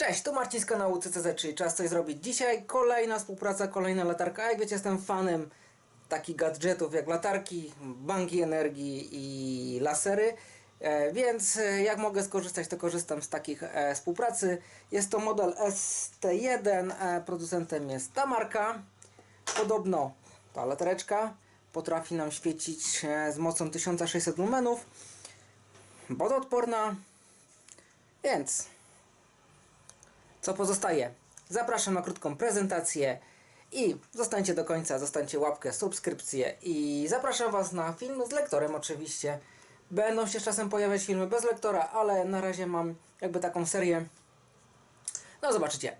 Cześć, tu Marcin z kanału CCZ, czyli czas coś zrobić. Dzisiaj kolejna współpraca, kolejna latarka. Jak wiecie, jestem fanem takich gadżetów jak latarki, banki energii i lasery. E, więc e, jak mogę skorzystać, to korzystam z takich e, współpracy. Jest to model ST1, e, producentem jest ta marka. Podobno ta latareczka potrafi nam świecić z mocą 1600 lumenów. Wodoodporna, więc co pozostaje? Zapraszam na krótką prezentację i zostańcie do końca, zostańcie łapkę, subskrypcję i zapraszam Was na film z lektorem oczywiście. Będą się czasem pojawiać filmy bez lektora, ale na razie mam jakby taką serię. No zobaczycie.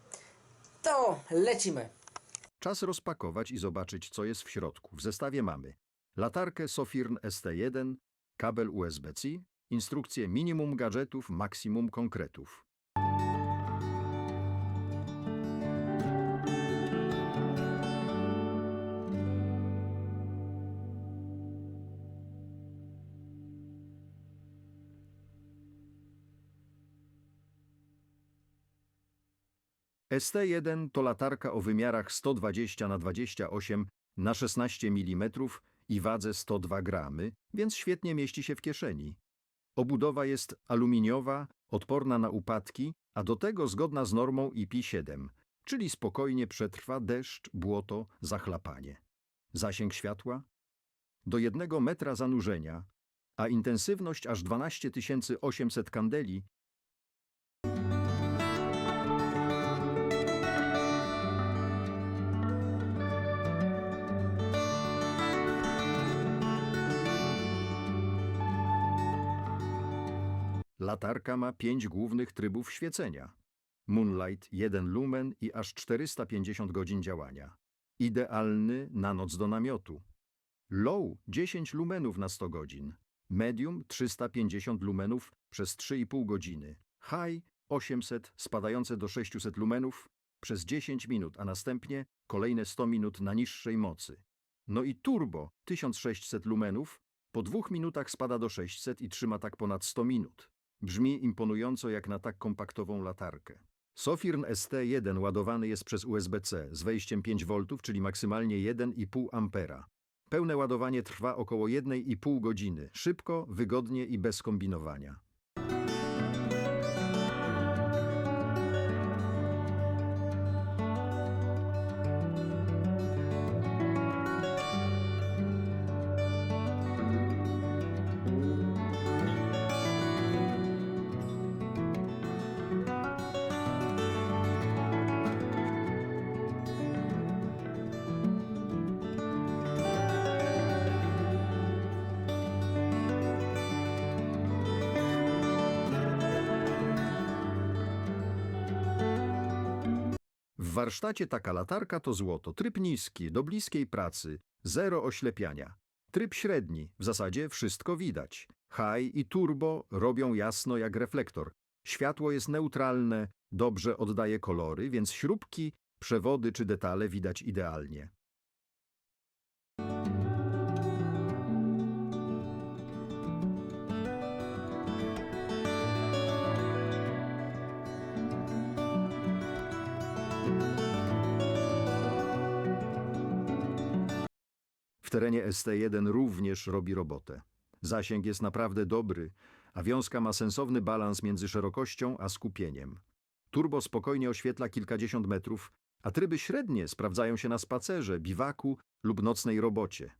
To lecimy. Czas rozpakować i zobaczyć, co jest w środku. W zestawie mamy latarkę Sofirn ST1, kabel USB-C, instrukcję minimum gadżetów, maksimum konkretów. ST1 to latarka o wymiarach 120 na 28 na 16 mm i wadze 102 gramy, więc świetnie mieści się w kieszeni. Obudowa jest aluminiowa, odporna na upadki, a do tego zgodna z normą IP7, czyli spokojnie przetrwa deszcz, błoto, zachlapanie. Zasięg światła? Do jednego metra zanurzenia, a intensywność aż 12 800 kandeli Latarka ma pięć głównych trybów świecenia. Moonlight 1 lumen i aż 450 godzin działania. Idealny na noc do namiotu. Low 10 lumenów na 100 godzin. Medium 350 lumenów przez 3,5 godziny. High 800 spadające do 600 lumenów przez 10 minut, a następnie kolejne 100 minut na niższej mocy. No i turbo 1600 lumenów po dwóch minutach spada do 600 i trzyma tak ponad 100 minut. Brzmi imponująco jak na tak kompaktową latarkę. Sofirn ST1 ładowany jest przez USB-C z wejściem 5V, czyli maksymalnie 1,5 A. Pełne ładowanie trwa około 1,5 godziny, szybko, wygodnie i bez kombinowania. Warsztacie taka latarka to złoto. Tryb niski, do bliskiej pracy, zero oślepiania. Tryb średni, w zasadzie wszystko widać. High i turbo robią jasno jak reflektor. Światło jest neutralne, dobrze oddaje kolory, więc śrubki, przewody czy detale widać idealnie. W terenie ST1 również robi robotę. Zasięg jest naprawdę dobry, a wiązka ma sensowny balans między szerokością a skupieniem. Turbo spokojnie oświetla kilkadziesiąt metrów, a tryby średnie sprawdzają się na spacerze, biwaku lub nocnej robocie.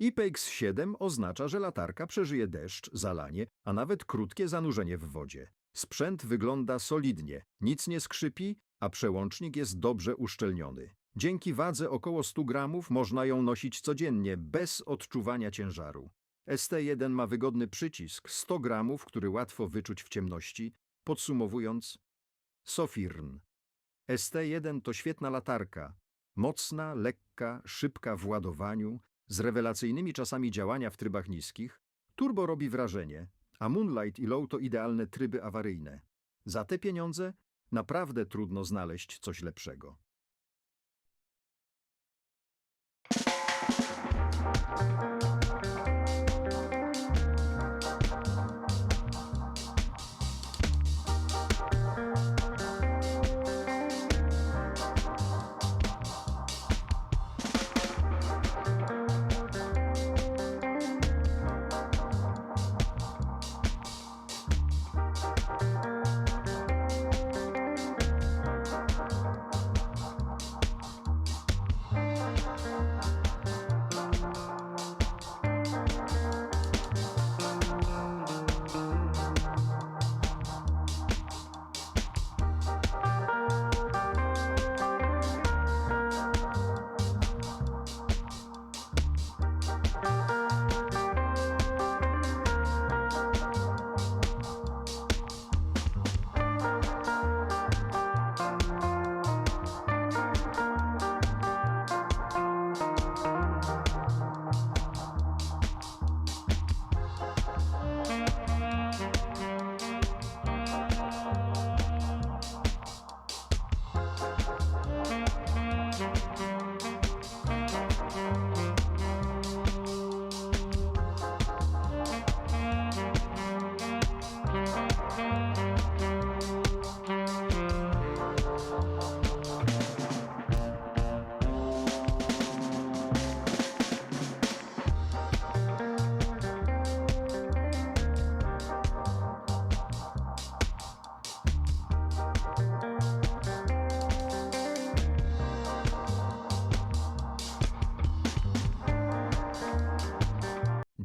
IPX7 oznacza, że latarka przeżyje deszcz, zalanie, a nawet krótkie zanurzenie w wodzie. Sprzęt wygląda solidnie, nic nie skrzypi, a przełącznik jest dobrze uszczelniony. Dzięki wadze około 100 gramów można ją nosić codziennie, bez odczuwania ciężaru. ST1 ma wygodny przycisk 100 gramów, który łatwo wyczuć w ciemności. Podsumowując, Sofirn. ST1 to świetna latarka. Mocna, lekka, szybka w ładowaniu, z rewelacyjnymi czasami działania w trybach niskich. Turbo robi wrażenie, a Moonlight i Low to idealne tryby awaryjne. Za te pieniądze naprawdę trudno znaleźć coś lepszego.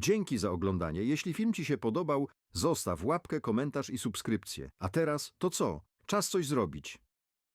Dzięki za oglądanie. Jeśli film Ci się podobał, zostaw łapkę, komentarz i subskrypcję. A teraz to co? Czas coś zrobić.